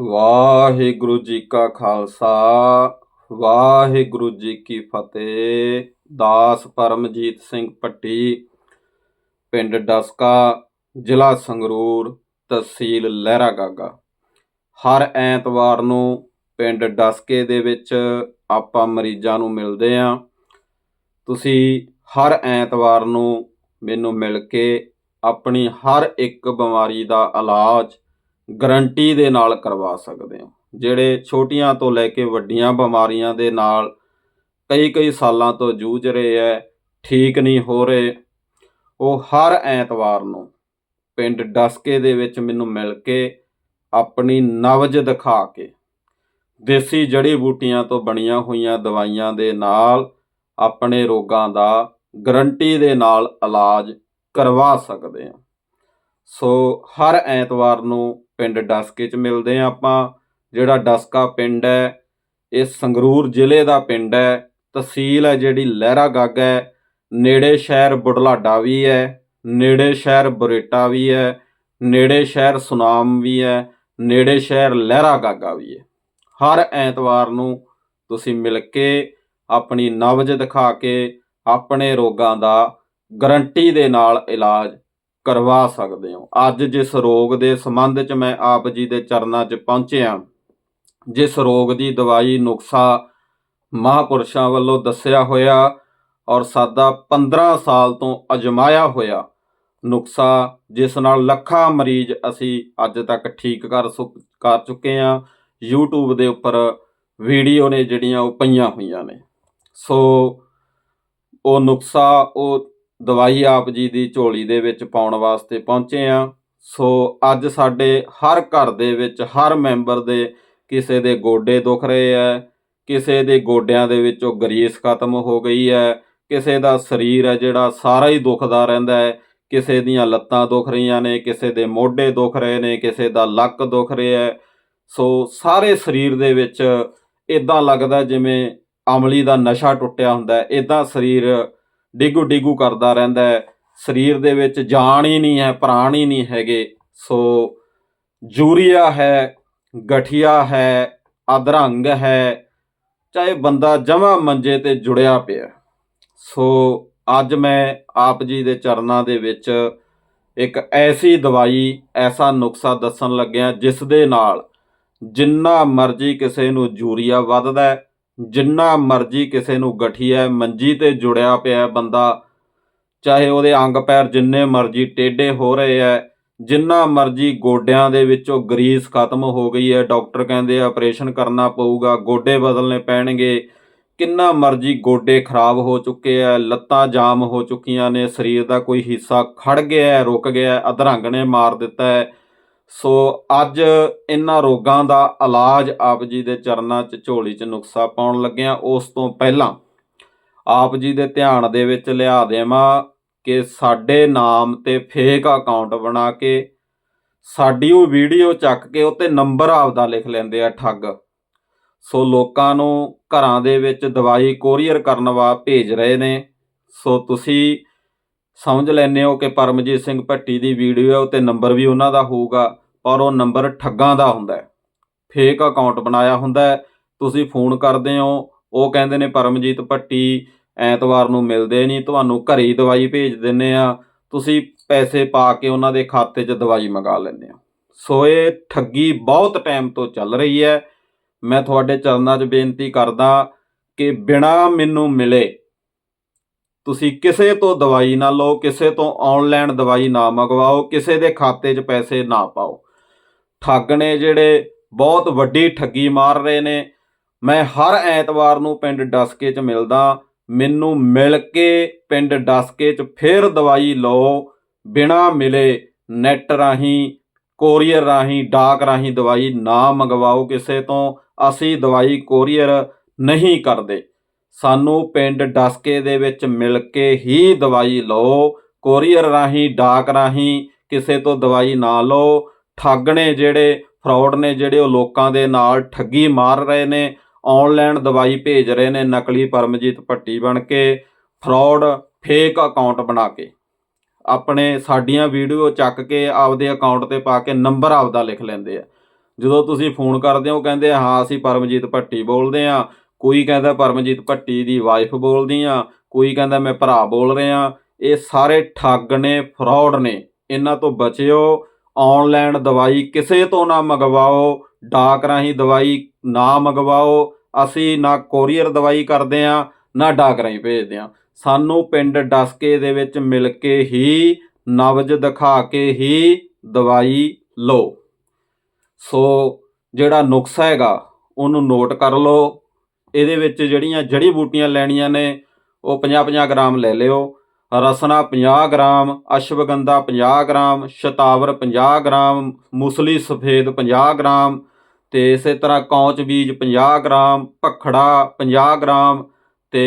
ਵਾਹਿਗੁਰੂ ਜੀ ਕਾ ਖਾਲਸਾ, ਵਾਹਿਗੁਰੂ ਜੀ ਕੀ ਫਤਿਹ। ਦਾਸ ਪਰਮਜੀਤ ਸਿੰਘ ਪੱਟੀ, ਪਿੰਡ ਡਸਕਾ, ਜ਼ਿਲ੍ਹਾ ਸੰਗਰੂਰ, ਤਹਿਸੀਲ ਲਹਿਰਾ ਗਾਗਾ। ਹਰ ਐਤਵਾਰ ਨੂੰ ਪਿੰਡ ਡਸਕੇ ਦੇ ਵਿੱਚ ਆਪਾਂ ਮਰੀਜ਼ਾਂ ਨੂੰ ਮਿਲਦੇ ਆਂ। ਤੁਸੀਂ ਹਰ ਐਤਵਾਰ ਨੂੰ ਮੈਨੂੰ ਮਿਲ ਕੇ ਆਪਣੀ ਹਰ ਇੱਕ ਬਿਮਾਰੀ ਦਾ ਇਲਾਜ ਗਰੰਟੀ ਦੇ ਨਾਲ ਕਰਵਾ ਸਕਦੇ ਹੋ। ਜਿਹੜੇ ਛੋਟੀਆਂ ਤੋਂ ਲੈ ਕੇ ਵੱਡੀਆਂ ਬਿਮਾਰੀਆਂ ਦੇ ਨਾਲ ਕਈ ਕਈ ਸਾਲਾਂ ਤੋਂ ਜੂਝ ਰਹੇ ਐ ਠੀਕ ਨਹੀਂ ਹੋ ਰਹੇ, ਉਹ ਹਰ ਐਤਵਾਰ ਨੂੰ ਪਿੰਡ ਡਸਕੇ ਦੇ ਵਿੱਚ ਮੈਨੂੰ ਮਿਲ ਕੇ ਆਪਣੀ ਨਵਜ ਦਿਖਾ ਕੇ ਦੇਸੀ ਜੜੀ ਬੂਟੀਆਂ ਤੋਂ ਬਣੀਆਂ ਹੋਈਆਂ ਦਵਾਈਆਂ ਦੇ ਨਾਲ ਆਪਣੇ ਰੋਗਾਂ ਦਾ ਗਰੰਟੀ ਦੇ ਨਾਲ ਇਲਾਜ ਕਰਵਾ ਸਕਦੇ ਹਾਂ। ਸੋ ਹਰ ਐਤਵਾਰ ਨੂੰ ਪਿੰਡ ਡਸਕੇ 'ਚ ਮਿਲਦੇ ਹਾਂ ਆਪਾਂ, ਜਿਹੜਾ ਡਸਕਾ ਪਿੰਡ ਹੈ, ਇਹ ਸੰਗਰੂਰ ਜ਼ਿਲ੍ਹੇ ਦਾ ਪਿੰਡ ਹੈ, ਤਹਿਸੀਲ ਹੈ ਜਿਹੜੀ ਲਹਿਰਾ ਗਾਗਾ ਹੈ, ਨੇੜੇ ਸ਼ਹਿਰ ਬੁਢਲਾਡਾ ਵੀ ਹੈ, ਨੇੜੇ ਸ਼ਹਿਰ ਬਰੇਟਾ ਵੀ ਹੈ, ਨੇੜੇ ਸ਼ਹਿਰ ਸੁਨਾਮ ਵੀ ਹੈ, ਨੇੜੇ ਸ਼ਹਿਰ ਲਹਿਰਾ ਗਾਗਾ ਵੀ ਹੈ। ਹਰ ਐਤਵਾਰ ਨੂੰ ਤੁਸੀਂ ਮਿਲ ਕੇ ਆਪਣੀ ਨਬਜ ਦਿਖਾ ਕੇ ਆਪਣੇ ਰੋਗਾਂ ਦਾ ਗਰੰਟੀ ਦੇ ਨਾਲ ਇਲਾਜ ਕਰਵਾ ਸਕਦੇ ਹੋ। ਅੱਜ ਜਿਸ ਰੋਗ ਦੇ ਸੰਬੰਧ 'ਚ ਮੈਂ ਆਪ ਜੀ ਦੇ ਚਰਨਾਂ 'ਚ ਪਹੁੰਚਿਆ ਜਿਸ ਰੋਗ ਦੀ ਦਵਾਈ ਨੁਕਸਾ ਮਹਾਪੁਰਸ਼ਾਂ ਵੱਲੋਂ ਦੱਸਿਆ ਹੋਇਆ ਔਰ ਸਾਦਾ 15 ਸਾਲ ਤੋਂ ਅਜਮਾਇਆ ਹੋਇਆ ਨੁਕਸਾ, ਜਿਸ ਨਾਲ ਲੱਖਾਂ ਮਰੀਜ਼ ਅਸੀਂ ਅੱਜ ਤੱਕ ਠੀਕ ਕਰ ਸੁ- ਕਰ ਚੁੱਕੇ ਹਾਂ। YouTube ਦੇ ਉੱਪਰ ਵੀਡੀਓ ਨੇ ਜਿਹੜੀਆਂ ਉਹ ਪਈਆਂ ਹੋਈਆਂ ਨੇ। ਸੋ ਉਹ ਨੁਕਸਾ, ਉਹ ਦਵਾਈ ਆਪ ਜੀ ਦੀ ਝੋਲੀ ਦੇ ਵਿੱਚ ਪਾਉਣ ਵਾਸਤੇ ਪਹੁੰਚੇ ਆ ਸੋ ਅੱਜ ਸਾਡੇ ਹਰ ਘਰ ਦੇ ਵਿੱਚ ਹਰ ਮੈਂਬਰ ਦੇ ਕਿਸੇ ਦੇ ਗੋਡੇ ਦੁਖ ਰਹੇ ਹੈ, ਕਿਸੇ ਦੇ ਗੋਡਿਆਂ ਦੇ ਵਿੱਚੋਂ ਗਰੀਸ ਖਤਮ ਹੋ ਗਈ ਹੈ, ਕਿਸੇ ਦਾ ਸਰੀਰ ਹੈ ਜਿਹੜਾ ਸਾਰਾ ਹੀ ਦੁਖਦਾ ਰਹਿੰਦਾ ਹੈ, ਕਿਸੇ ਦੀਆਂ ਲੱਤਾਂ ਦੁਖ ਰਹੀਆਂ ਨੇ, ਕਿਸੇ ਦੇ ਮੋਢੇ ਦੁਖ ਰਹੇ ਨੇ, ਕਿਸੇ ਦਾ ਲੱਕ ਦੁਖ ਰਿਹਾ ਹੈ। ਸੋ ਸਾਰੇ ਸਰੀਰ ਦੇ ਵਿੱਚ ਇਦਾਂ ਲੱਗਦਾ ਜਿਵੇਂ ਅਮਲੀ ਦਾ ਨਸ਼ਾ ਟੁੱਟਿਆ ਹੁੰਦਾ ਹੈ ਇਦਾਂ ਸਰੀਰ ਡਿਗੂ ਡਿਗੂ ਕਰਦਾ ਰਹਿੰਦਾ ਹੈ। ਸਰੀਰ ਦੇ ਵਿੱਚ ਜਾਨ ਹੀ ਨਹੀਂ ਹੈ, ਪ੍ਰਾਣ ਹੀ ਨਹੀਂ ਹੈਗੇ। ਸੋ ਜੂਰੀਆ ਹੈ, ਗਠੀਆ ਹੈ, ਅਧਰੰਗ ਹੈ, ਚਾਹੇ ਬੰਦਾ ਜਮਾ ਮੰਜੇ ਤੇ ਜੁੜਿਆ ਪਿਆ। ਸੋ ਅੱਜ ਮੈਂ ਆਪ ਜੀ ਦੇ ਚਰਨਾਂ ਦੇ ਵਿੱਚ ਇੱਕ ਐਸੀ ਦਵਾਈ, ਐਸਾ ਨੁਕਸਾ ਦੱਸਣ ਲੱਗਿਆ, ਜਿਸ ਦੇ ਨਾਲ ਜਿੰਨਾ ਮਰਜ਼ੀ ਕਿਸੇ ਨੂੰ ਜੂਰੀਆ ਵੱਧਦਾ ਜਿੰਨਾ ਮਰਜ਼ੀ ਕਿਸੇ ਨੂੰ ਗਠੀਆ ਮੰਜੀ ਤੇ ਜੁੜਿਆ ਪਿਆ ਬੰਦਾ, ਚਾਹੇ ਉਹਦੇ ਅੰਗ ਪੈਰ ਜਿੰਨੇ ਮਰਜ਼ੀ ਟੇਢੇ ਹੋ ਰਹੇ ਐ, ਜਿੰਨਾ ਮਰਜ਼ੀ ਗੋਡਿਆਂ ਦੇ ਵਿੱਚੋਂ ਗਰੀਸ ਖਤਮ ਹੋ ਗਈ ਹੈ ਡਾਕਟਰ ਕਹਿੰਦੇ ਆਪਰੇਸ਼ਨ ਕਰਨਾ ਪਊਗਾ, ਗੋਡੇ ਬਦਲਨੇ ਪੈਣਗੇ, ਕਿੰਨਾ ਮਰਜ਼ੀ ਗੋਡੇ ਖਰਾਬ ਹੋ ਚੁੱਕੇ ਐ, ਲੱਤਾਂ ਜਾਮ ਹੋ ਚੁੱਕੀਆਂ ਨੇ, ਸਰੀਰ ਦਾ ਕੋਈ ਹਿੱਸਾ ਖੜ ਗਿਆ ਰੁਕ ਗਿਆ ਅਧਰੰਗ ਨੇ ਮਾਰ ਦਿੱਤਾ ਹੈ ਸੋ ਅੱਜ ਇਹਨਾਂ ਰੋਗਾਂ ਦਾ ਇਲਾਜ ਆਪ ਜੀ ਦੇ ਚਰਨਾਂ 'ਚ, ਝੋਲੀ 'ਚ ਨੁਕਸਾ ਪਾਉਣ ਲੱਗਿਆ। ਉਸ ਤੋਂ ਪਹਿਲਾਂ ਆਪ ਜੀ ਦੇ ਧਿਆਨ ਦੇ ਵਿੱਚ ਲਿਆ ਦੇਵਾਂ ਕਿ ਸਾਡੇ ਨਾਮ ਤੇ ਫੇਕ ਅਕਾਊਂਟ ਬਣਾ ਕੇ ਸਾਡੀ ਉਹ ਵੀਡੀਓ ਚੱਕ ਕੇ ਉੱਤੇ ਨੰਬਰ ਆਪਦਾ ਲਿਖ ਲੈਂਦੇ ਆ ਠੱਗ। ਸੋ ਲੋਕਾਂ ਨੂੰ ਘਰਾਂ ਦੇ ਵਿੱਚ ਦਵਾਈ ਕੋਰੀਅਰ ਕਰਨ ਵਾ ਭੇਜ ਰਹੇ ਨੇ। ਸੋ ਤੁਸੀਂ ਸਮਝ ਲੈਂਦੇ ਹੋ ਕਿ ਪਰਮਜੀਤ ਸਿੰਘ ਭੱਟੀ ਦੀ ਵੀਡੀਓ ਹੈ ਉੱਤੇ ਨੰਬਰ ਵੀ ਉਹਨਾਂ ਦਾ ਹੋਊਗਾ, ਪਰ ਉਹ ਨੰਬਰ ਠੱਗਾਂ ਦਾ ਹੁੰਦਾ ਹੈ। ਫੇਕ ਅਕਾਊਂਟ ਬਣਾਇਆ ਹੁੰਦਾ ਹੈ। ਤੁਸੀਂ ਫੋਨ ਕਰਦੇ ਹੋ, ਉਹ ਕਹਿੰਦੇ ਨੇ, ਪਰਮਜੀਤ ਭੱਟੀ, ਐਤਵਾਰ ਨੂੰ ਮਿਲਦੇ ਨਹੀਂ, ਤੁਹਾਨੂੰ ਘਰੇ ਹੀ ਦਵਾਈ ਭੇਜ ਦਿੰਨੇ ਆ ਤੁਸੀਂ ਪੈਸੇ ਪਾ ਕੇ ਉਹਨਾਂ ਦੇ ਖਾਤੇ 'ਚ ਦਵਾਈ ਮੰਗਾ ਲੈਂਦੇ ਹੋ। ਸੋ ਇਹ ਠੱਗੀ ਬਹੁਤ ਟਾਈਮ ਤੋਂ ਚੱਲ ਰਹੀ ਹੈ। ਮੈਂ ਤੁਹਾਡੇ ਚਰਨਾਂ 'ਚ ਬੇਨਤੀ ਕਰਦਾ ਕਿ ਬਿਨਾ ਮੈਨੂੰ ਮਿਲੇ ਤੁਸੀਂ ਕਿਸੇ ਤੋਂ ਦਵਾਈ ਨਾ ਲਓ, ਕਿਸੇ ਤੋਂ ਆਨਲਾਈਨ ਦਵਾਈ ਨਾ ਮੰਗਵਾਓ, ਕਿਸੇ ਦੇ ਖਾਤੇ 'ਚ ਪੈਸੇ ਨਾ ਪਾਓ। ਠੱਗ ਨੇ ਜਿਹੜੇ ਬਹੁਤ ਵੱਡੀ ਠੱਗੀ ਮਾਰ ਰਹੇ ਨੇ। ਮੈਂ ਹਰ ਐਤਵਾਰ ਨੂੰ ਪਿੰਡ ਡਸਕੇ 'ਚ ਮਿਲਦਾ, ਮੈਨੂੰ ਮਿਲ ਕੇ ਪਿੰਡ ਡਸਕੇ 'ਚ ਫਿਰ ਦਵਾਈ ਲਓ, ਬਿਨਾ ਮਿਲੇ ਨੈਟ ਰਾਹੀਂ, ਕੋਰੀਅਰ ਰਾਹੀਂ, ਡਾਕ ਰਾਹੀਂ ਦਵਾਈ ਨਾ ਮੰਗਵਾਓ ਕਿਸੇ ਤੋਂ। ਅਸੀਂ ਦਵਾਈ ਕੋਰੀਅਰ ਨਹੀਂ ਕਰਦੇ। ਸਾਨੂੰ ਪਿੰਡ ਡਸਕੇ ਦੇ ਵਿੱਚ ਮਿਲ ਕੇ ਹੀ ਦਵਾਈ ਲਓ, ਕੋਰੀਅਰ ਰਾਹੀਂ, ਡਾਕ ਰਾਹੀਂ, ਕਿਸੇ ਤੋਂ ਦਵਾਈ ਨਾ ਲਓ। ਠੱਗਣੇ ਜਿਹੜੇ, ਫਰਾਡ ਨੇ ਜਿਹੜੇ ਉਹ ਲੋਕਾਂ ਦੇ ਨਾਲ ਠੱਗੀ ਮਾਰ ਰਹੇ ਨੇ ਆਨਲਾਈਨ ਦਵਾਈ ਭੇਜ ਰਹੇ ਨੇ ਨਕਲੀ ਪਰਮਜੀਤ ਭੱਟੀ ਬਣ ਕੇ, ਫਰਾਡ ਫੇਕ ਅਕਾਊਂਟ ਬਣਾ ਕੇ। ਆਪਣੇ ਸਾਡੀਆਂ ਵੀਡੀਓ ਚੱਕ ਕੇ ਆਪਦੇ ਅਕਾਊਂਟ ਤੇ ਪਾ ਕੇ ਨੰਬਰ ਆਪਦਾ ਲਿਖ ਲੈਂਦੇ ਆ। ਜਦੋਂ ਤੁਸੀਂ ਫੋਨ ਕਰਦੇ ਹੋ, ਕਹਿੰਦੇ ਹਾਂ, ਅਸੀਂ ਪਰਮਜੀਤ ਭੱਟੀ ਬੋਲਦੇ ਆ। ਕੋਈ ਕਹਿੰਦਾ ਪਰਮਜੀਤ ਭੱਟੀ ਦੀ ਵਾਈਫ ਬੋਲਦੀ ਆ, ਕੋਈ ਕਹਿੰਦਾ ਮੈਂ ਭਰਾ ਬੋਲ ਰਿਹਾ। ਇਹ ਸਾਰੇ ਠੱਗ ਨੇ ਫਰਾਡ ਨੇ, ਇਹਨਾਂ ਤੋਂ ਬਚਿਓ। ਆਨਲਾਈਨ ਦਵਾਈ ਕਿਸੇ ਤੋਂ ਨਾ ਮੰਗਵਾਓ, ਡਾਕ ਰਾਹੀਂ ਦਵਾਈ ਨਾ ਮੰਗਵਾਓ। ਅਸੀਂ ਨਾ ਕੋਰੀਅਰ ਦਵਾਈ ਕਰਦੇ ਆ, ਨਾ ਡਾਕ ਰਾਹੀਂ ਭੇਜਦੇ ਆ। ਸਾਨੂੰ ਪਿੰਡ ਡਸਕੇ ਦੇ ਵਿੱਚ ਮਿਲ ਕੇ ਹੀ ਨਵਜ਼ ਦਿਖਾ ਕੇ ਹੀ ਦਵਾਈ ਲਓ। ਸੋ ਜਿਹੜਾ ਨੁਕਸਾ ਹੈਗਾ, ਉਹਨੂੰ ਨੋਟ ਕਰ ਲਓ। ਇਹਦੇ ਵਿੱਚ ਜਿਹੜੀਆਂ ਜੜੀ ਬੂਟੀਆਂ ਲੈਣੀਆਂ ਨੇ, ਉਹ 50-50 ਗ੍ਰਾਮ ਲੈ ਲਿਓ। ਰਸਨਾ 50 ਗ੍ਰਾਮ, ਅਸ਼ਵਗੰਧਾ 50 ਗ੍ਰਾਮ, ਸ਼ਤਾਵਰ 50 ਗ੍ਰਾਮ, ਮੁਸਲੀ ਸਫੇਦ 50 ਗ੍ਰਾਮ ਤੇ ਇਸੇ ਤਰ੍ਹਾਂ ਕੌਂਚ ਬੀਜ 50 ਗ੍ਰਾਮ, ਭਖੜਾ 50 ਗ੍ਰਾਮ ਤੇ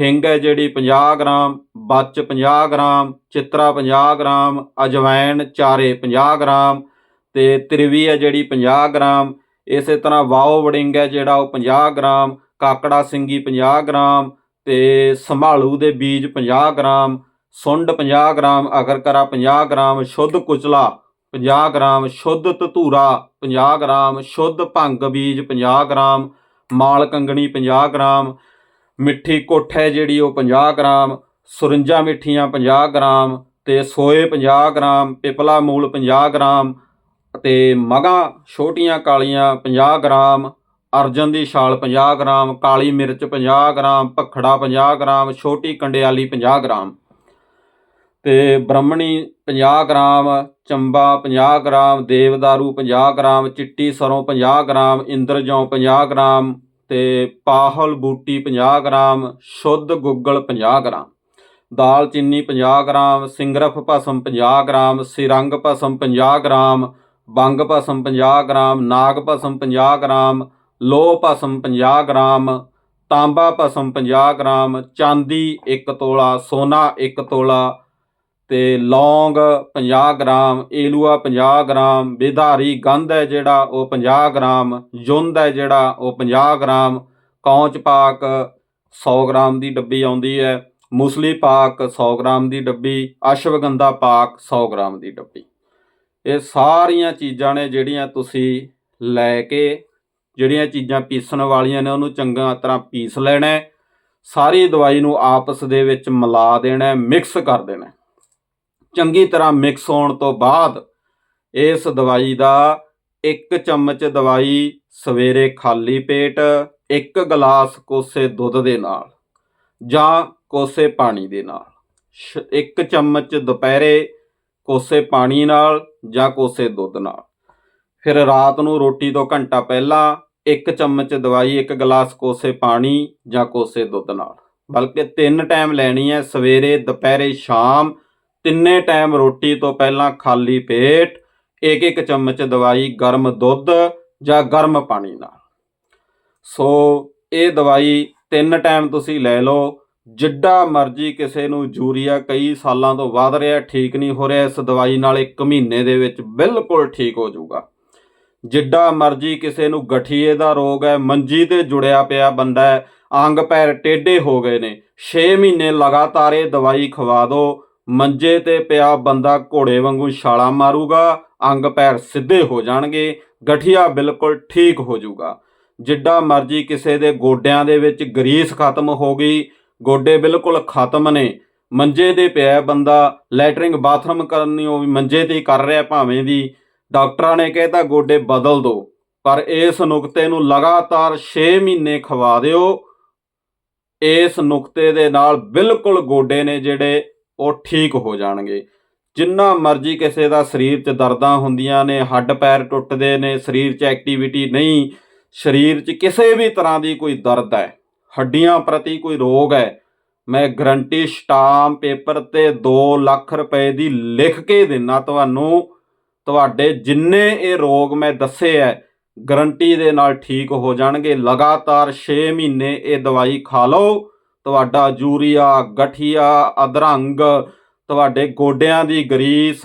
ਹਿੰਗ ਹੈ ਜਿਹੜੀ 50 ਗ੍ਰਾਮ, ਬੱਚ 50 ਗ੍ਰਾਮ, ਚਿਤਰਾ 50 ਗ੍ਰਾਮ ਅਜਵਾਇਣ ਚਾਰੇ 50 ਗ੍ਰਾਮ ਤੇ ਤ੍ਰਿਵੀ ਹੈ ਜਿਹੜੀ 50 ਗ੍ਰਾਮ। ਇਸੇ ਤਰ੍ਹਾਂ ਵਾਓ ਵੜਿੰਗ ਹੈ ਜਿਹੜਾ ਉਹ 50 ਗ੍ਰਾਮ ਕਾਕੜਾ ਸਿੰਗੀ 50 ਗ੍ਰਾਮ ਤੇ ਸੰਭਾਲੂ ਦੇ ਬੀਜ 50 ਗ੍ਰਾਮ, ਸੁੰਡ 50 ਗ੍ਰਾਮ, ਅਗਰਕਰਾ 50 ਗ੍ਰਾਮ, ਸ਼ੁੱਧ ਕੁਚਲਾ 50 ਗ੍ਰਾਮ, ਸ਼ੁੱਧ ਧਤੂਰਾ 50 ਗ੍ਰਾਮ, ਸ਼ੁੱਧ ਭੰਗ ਬੀਜ 50 ਗ੍ਰਾਮ, ਮਾਲ ਕੰਗਣੀ 50 ਗ੍ਰਾਮ, ਮਿੱਠੀ ਕੁੱਠ ਹੈ ਜਿਹੜੀ ਉਹ 50 ਗ੍ਰਾਮ, ਸੁਰੰਜਾ ਮਿੱਠੀਆਂ 50 ਗ੍ਰਾਮ ਤੇ ਸੋਏ 50 ਗ੍ਰਾਮ, ਪਿਪਲਾ ਮੂਲ 50 ਗ੍ਰਾਮ ਤੇ ਮਗਾ ਛੋਟੀਆਂ ਕਾਲੀਆਂ 50 ਗ੍ਰਾਮ ਅਰਜਨ ਦੀ ਛਾਲ 50 ਗ੍ਰਾਮ ਕਾਲੀ ਮਿਰਚ 50 ਗ੍ਰਾਮ ਭਖੜਾ 50 ਗ੍ਰਾਮ ਛੋਟੀ ਕੰਡਿਆਲੀ 50 ਗ੍ਰਾਮ ਤੇ ਬ੍ਰਹਮਣੀ 50 ਗ੍ਰਾਮ ਚੰਬਾ 50 ਗ੍ਰਾਮ ਦੇਵਦਾਰੂ 50 ਗ੍ਰਾਮ ਚਿੱਟੀ ਸਰੋਂ 50 ਗ੍ਰਾਮ ਇੰਦਰਜੌਂ 50 ਗ੍ਰਾਮ ਤੇ ਪਾਹਲ ਬੂਟੀ 50 ਗ੍ਰਾਮ ਸ਼ੁੱਧ ਗੁੱਗਲ 50 ਗ੍ਰਾਮ ਦਾਲਚੀਨੀ 50 ਗ੍ਰਾਮ ਸਿੰਗਰਫ ਭਸਮ 50 ਗ੍ਰਾਮ ਸਿਰੰਗ ਭਸਮ 50 ਗ੍ਰਾਮ ਬੰਗ ਭਸਮ 50 ਗ੍ਰਾਮ ਨਾਗ ਭਸਮ 50 ਗ੍ਰਾਮ ਲੋਹ ਭਸਮ 50 ਗ੍ਰਾਮ, ਤਾਂਬਾ ਭਸਮ 50 ਗ੍ਰਾਮ, ਚਾਂਦੀ 1 ਤੋਲਾ, ਸੋਨਾ 1 ਤੋਲਾ ਤੇ ਲੌਂਗ 50 ਗ੍ਰਾਮ, ਏਲੂਆ 50 ਗ੍ਰਾਮ ਵਿਧਾਰੀ ਗੰਧ ਹੈ ਜਿਹੜਾ ਉਹ 50 ਗ੍ਰਾਮ, ਜੁੰਦ ਹੈ ਜਿਹੜਾ ਉਹ 50 ਗ੍ਰਾਮ, ਕੌਂਚ ਪਾਕ 100 ਗ੍ਰਾਮ ਦੀ ਡੱਬੀ ਆਉਂਦੀ ਹੈ, ਮੁਸਲੀ ਪਾਕ 100 ਗ੍ਰਾਮ ਦੀ ਡੱਬੀ, ਅਸ਼ਵਗੰਧਾ ਪਾਕ 100 ਗ੍ਰਾਮ ਦੀ ਡੱਬੀ। ਇਹ ਸਾਰੀਆਂ ਚੀਜ਼ਾਂ ਨੇ ਜਿਹੜੀਆਂ ਤੁਸੀਂ ਲੈ ਕੇ ਜਿਹੜੀਆਂ ਚੀਜ਼ਾਂ ਪੀਸਣ ਵਾਲੀਆਂ ਨੇ, ਉਹਨੂੰ ਚੰਗਾ ਤਰ੍ਹਾਂ ਪੀਸ ਲੈਣਾ ਸਾਰੀ ਦਵਾਈ ਨੂੰ ਆਪਸ ਦੇ ਵਿੱਚ ਮਿਲਾ ਦੇਣਾ ਮਿਕਸ ਕਰ ਦੇਣਾ ਚੰਗੀ ਤਰ੍ਹਾਂ ਮਿਕਸ ਹੋਣ ਤੋਂ ਬਾਅਦ ਇਸ ਦਵਾਈ ਦਾ ਇੱਕ ਚਮਚ ਦਵਾਈ ਸਵੇਰੇ ਖਾਲੀ ਪੇਟ, ਇੱਕ ਗਲਾਸ ਕੋਸੇ ਦੁੱਧ ਦੇ ਨਾਲ ਜਾਂ ਕੋਸੇ ਪਾਣੀ ਦੇ ਨਾਲ। ਸ਼- ਇੱਕ ਚਮਚ ਦੁਪਹਿਰੇ ਕੋਸੇ ਪਾਣੀ ਨਾਲ ਜਾਂ ਕੋਸੇ ਦੁੱਧ ਨਾਲ। ਫਿਰ ਰਾਤ ਨੂੰ ਰੋਟੀ ਤੋਂ ਘੰਟਾ ਪਹਿਲਾਂ ਇੱਕ ਚਮਚ ਦਵਾਈ, ਇੱਕ ਗਲਾਸ ਕੋਸੇ ਪਾਣੀ ਜਾਂ ਕੋਸੇ ਦੁੱਧ ਨਾਲ। ਬਲਕਿ ਤਿੰਨ ਟਾਈਮ ਲੈਣੀ ਹੈ, ਸਵੇਰੇ, ਦੁਪਹਿਰੇ, ਸ਼ਾਮ। ਤਿੰਨੇ ਟਾਈਮ ਰੋਟੀ ਤੋਂ ਪਹਿਲਾਂ ਖਾਲੀ ਪੇਟ, ਇੱਕ ਇੱਕ ਚਮਚ ਦਵਾਈ, ਗਰਮ ਦੁੱਧ ਜਾਂ ਗਰਮ ਪਾਣੀ ਨਾਲ। ਸੋ ਇਹ ਦਵਾਈ ਤਿੰਨ ਟਾਈਮ ਤੁਸੀਂ ਲੈ ਲਓ। ਜਿੱਡਾ ਮਰਜ਼ੀ ਕਿਸੇ ਨੂੰ ਯੂਰੀਆ ਕਈ ਸਾਲਾਂ ਤੋਂ ਵੱਧ ਰਿਹਾ, ਠੀਕ ਨਹੀਂ ਹੋ ਰਿਹਾ, ਇਸ ਦਵਾਈ ਨਾਲ 1 ਮਹੀਨੇ ਦੇ ਵਿੱਚ ਬਿਲਕੁਲ ਠੀਕ ਹੋ ਜਾਊਗਾ। ਜਿੱਡਾ ਮਰਜ਼ੀ ਕਿਸੇ ਨੂੰ ਗਠੀਏ ਦਾ ਰੋਗ ਹੈ, ਮੰਜੀ ਤੇ ਜੁੜਿਆ ਪਿਆ ਬੰਦਾ ਹੈ, ਅੰਗ ਪੈਰ ਟੇਢੇ ਹੋ ਗਏ ਨੇ। 6 ਮਹੀਨੇ ਲਗਾਤਾਰ ਇਹ ਦਵਾਈ ਖਵਾ ਦਿਓ ਮੰਜੇ ਤੇ ਪਿਆ ਬੰਦਾ ਘੋੜੇ ਵਾਂਗੂ ਛਾਲਾਂ ਮਾਰੂਗਾ, ਅੰਗ ਪੈਰ ਸਿੱਧੇ ਹੋ ਜਾਣਗੇ, ਗਠੀਆ ਬਿਲਕੁਲ ਠੀਕ ਹੋ ਜਾਊਗਾ। ਜਿੱਡਾ ਮਰਜ਼ੀ ਕਿਸੇ ਦੇ ਗੋਡਿਆਂ ਦੇ ਵਿੱਚ ਗਰੀਸ ਖਤਮ ਹੋ ਗਈ, ਗੋਡੇ ਬਿਲਕੁਲ ਖਤਮ ਨੇ। ਮੰਜੇ ਤੇ ਪਿਆ ਬੰਦਾ, ਲੈਟਰਿੰਗ ਬਾਥਰੂਮ ਕਰਨੀ ਉਹ ਵੀ ਮੰਜੇ ਤੇ ਹੀ ਕਰ ਰਿਹਾ ਭਾਵੇਂ ਦੀ ਡਾਕਟਰਾਂ ਨੇ ਕਹਿਤਾ ਗੋਡੇ ਬਦਲ ਦਿਓ, ਪਰ ਇਸ ਨੁਕਤੇ ਨੂੰ ਲਗਾਤਾਰ 6 ਮਹੀਨੇ ਖਵਾ ਦਿਓ। ਇਸ ਨੁਕਤੇ ਦੇ ਨਾਲ ਬਿਲਕੁਲ ਗੋਡੇ ਨੇ ਜਿਹੜੇ ਉਹ ਠੀਕ ਹੋ ਜਾਣਗੇ। ਜਿੰਨਾ ਮਰਜ਼ੀ ਕਿਸੇ ਦਾ ਸਰੀਰ 'ਚ ਦਰਦਾਂ ਹੁੰਦੀਆਂ ਨੇ, ਹੱਡ ਪੈਰ ਟੁੱਟਦੇ ਨੇ, ਸਰੀਰ 'ਚ ਐਕਟੀਵਿਟੀ ਨਹੀਂ, ਸਰੀਰ 'ਚ ਕਿਸੇ ਵੀ ਤਰ੍ਹਾਂ ਦੀ ਕੋਈ ਦਰਦ ਹੈ, ਹੱਡੀਆਂ ਪ੍ਰਤੀ ਕੋਈ ਰੋਗ ਹੈ, ਮੈਂ ਗਰੰਟੀ ਸਟਾਮ ਪੇਪਰ ਤੇ 2 ਲੱਖ ਰੁਪਏ ਦੀ ਲਿਖ ਕੇ ਦਿੰਨਾ ਤੁਹਾਨੂੰ। ਤੁਹਾਡੇ ਜਿੰਨੇ ਇਹ ਰੋਗ ਮੈਂ ਦੱਸੇ ਹੈ ਗਰੰਟੀ ਦੇ ਨਾਲ ਠੀਕ ਹੋ ਜਾਣਗੇ। ਲਗਾਤਾਰ 6 ਮਹੀਨੇ ਇਹ ਦਵਾਈ ਖਾ ਲਓ। ਤੁਹਾਡਾ ਯੂਰੀਆ, ਗਠੀਆ, ਅਧਰੰਗ, ਤੁਹਾਡੇ ਗੋਡਿਆਂ ਦੀ ਗਰੀਸ,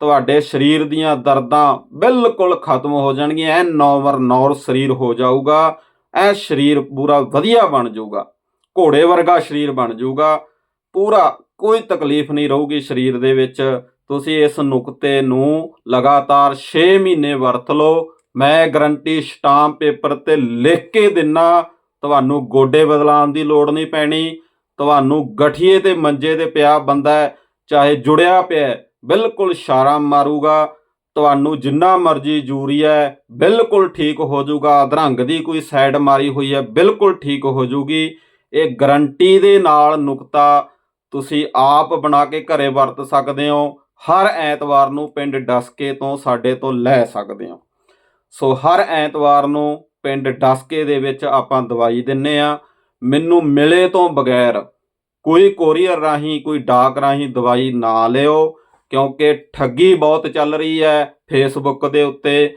ਤੁਹਾਡੇ ਸਰੀਰ ਦੀਆਂ ਦਰਦਾਂ ਬਿਲਕੁਲ ਖਤਮ ਹੋ ਜਾਣਗੀਆਂ। ਐ ਨੌਵਰ ਨੌਰ ਸਰੀਰ ਹੋ ਜਾਊਗਾ। ਐ ਸਰੀਰ ਪੂਰਾ ਵਧੀਆ ਬਣ ਜਾਊਗਾ। ਘੋੜੇ ਵਰਗਾ ਸਰੀਰ ਬਣ ਜਾਊਗਾ। ਪੂਰਾ ਕੋਈ ਤਕਲੀਫ ਨਹੀਂ ਰਹੂਗੀ ਸਰੀਰ ਦੇ ਵਿੱਚ। ਤੁਸੀਂ ਇਸ ਨੁਕਤੇ ਨੂੰ ਲਗਾਤਾਰ 6 ਮਹੀਨੇ ਵਰਤ ਲਓ। ਮੈਂ ਗਰੰਟੀ ਸਟਾਮ ਪੇਪਰ ਤੇ ਲਿਖ ਕੇ ਦਿੰਨਾ। ਤੁਹਾਨੂੰ ਗੋਡੇ ਬਦਲਾਉਣ ਦੀ ਲੋੜ ਨਹੀਂ ਪੈਣੀ। ਤੁਹਾਨੂੰ ਗਠੀਏ ਤੇ ਮੰਜੇ ਤੇ ਪਿਆ ਬੰਦਾ ਚਾਹੇ ਜੁੜਿਆ ਪਿਆ ਬਿਲਕੁਲ ਇਸ਼ਾਰਾ ਮਾਰੂਗਾ। ਤੁਹਾਨੂੰ ਜਿੰਨਾ ਮਰਜ਼ੀ ਯੂਰੀਆ ਹੈ, ਬਿਲਕੁਲ ਠੀਕ ਹੋ ਜਾਊਗਾ। ਅਧਰੰਗ ਦੀ ਕੋਈ ਸਾਈਡ ਮਾਰੀ ਹੋਈ ਹੈ ਬਿਲਕੁਲ ਠੀਕ ਹੋ ਜਾਊਗੀ। ਇਹ ਗਰੰਟੀ ਦੇ ਨਾਲ ਨੁਕਤਾ ਤੁਸੀਂ ਆਪ ਬਣਾ ਕੇ ਘਰੇ ਵਰਤ ਸਕਦੇ ਹੋ। ਹਰ ਐਤਵਾਰ ਨੂੰ ਪਿੰਡ ਡਸਕੇ ਤੋਂ ਸਾਡੇ ਤੋਂ ਲੈ ਸਕਦੇ ਹੋ। ਸੋ ਹਰ ਐਤਵਾਰ ਨੂੰ ਪਿੰਡ ਡਸਕੇ ਦੇ ਵਿੱਚ ਆਪਾਂ ਦਵਾਈ ਦਿੰਨੇ ਆ ਮੈਨੂੰ ਮਿਲੇ ਤੋਂ ਬਗੈਰ ਕੋਈ ਕੋਰੀਅਰ ਰਾਹੀਂ, ਕੋਈ ਡਾਕ ਰਾਹੀਂ ਦਵਾਈ ਨਾ ਲਿਓ, ਕਿਉਂਕਿ ਠੱਗੀ ਬਹੁਤ ਚੱਲ ਰਹੀ ਹੈ। ਫੇਸਬੁੱਕ ਦੇ ਉੱਤੇ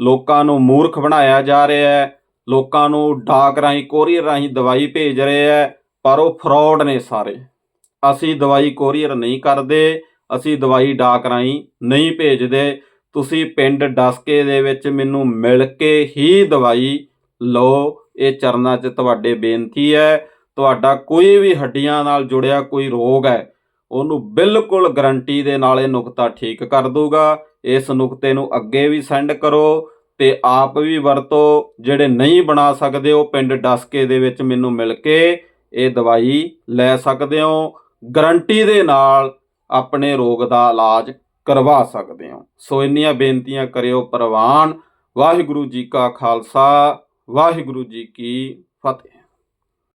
ਲੋਕਾਂ ਨੂੰ ਮੂਰਖ ਬਣਾਇਆ ਜਾ ਰਿਹਾ ਹੈ। ਲੋਕਾਂ ਨੂੰ ਡਾਕ ਰਾਹੀਂ, ਕੋਰੀਅਰ ਰਾਹੀਂ ਦਵਾਈ ਭੇਜ ਰਹੇ ਹੈ, ਪਰ ਉਹ ਫਰਾਡ ਨੇ ਸਾਰੇ। ਅਸੀਂ ਦਵਾਈ ਕੋਰੀਅਰ ਨਹੀਂ ਕਰਦੇ। ਅਸੀਂ ਦਵਾਈ ਡਾਕ ਰਾਹੀਂ ਨਹੀਂ ਭੇਜਦੇ। ਤੁਸੀਂ ਪਿੰਡ ਡਸਕੇ ਦੇ ਵਿੱਚ ਮੈਨੂੰ ਮਿਲ ਕੇ ਹੀ ਦਵਾਈ ਲਓ। ਇਹ ਚਰਨਾਂ 'ਚ ਤੁਹਾਡੇ ਬੇਨਤੀ ਹੈ। ਤੁਹਾਡਾ ਕੋਈ ਵੀ ਹੱਡੀਆਂ ਨਾਲ ਜੁੜਿਆ ਕੋਈ ਰੋਗ ਹੈ, ਉਹਨੂੰ ਬਿਲਕੁਲ ਗਰੰਟੀ ਦੇ ਨਾਲ ਇਹ ਨੁਕਤਾ ਠੀਕ ਕਰ ਦੂਗਾ ਇਸ ਨੁਕਤੇ ਨੂੰ ਅੱਗੇ ਵੀ ਸੈਂਡ ਕਰੋ ਤੇ ਆਪ ਵੀ ਵਰਤੋ। ਜਿਹੜੇ ਨਹੀਂ ਬਣਾ ਸਕਦੇ, ਉਹ ਪਿੰਡ ਡਸਕੇ ਦੇ ਵਿੱਚ ਮੈਨੂੰ ਮਿਲ ਕੇ ਇਹ ਦਵਾਈ ਲੈ ਸਕਦੇ ਹੋ। ਗਰੰਟੀ ਦੇ ਨਾਲ ਆਪਣੇ ਰੋਗ ਦਾ ਇਲਾਜ ਕਰਵਾ ਸਕਦੇ ਹੋ। ਸੋ ਇੰਨੀਆਂ ਬੇਨਤੀਆਂ ਕਰਿਓ ਪ੍ਰਵਾਨ। ਵਾਹਿਗੁਰੂ ਜੀ ਕਾ ਖਾਲਸਾ, ਵਾਹਿਗੁਰੂ ਜੀ ਕੀ ਫਤਿਹ।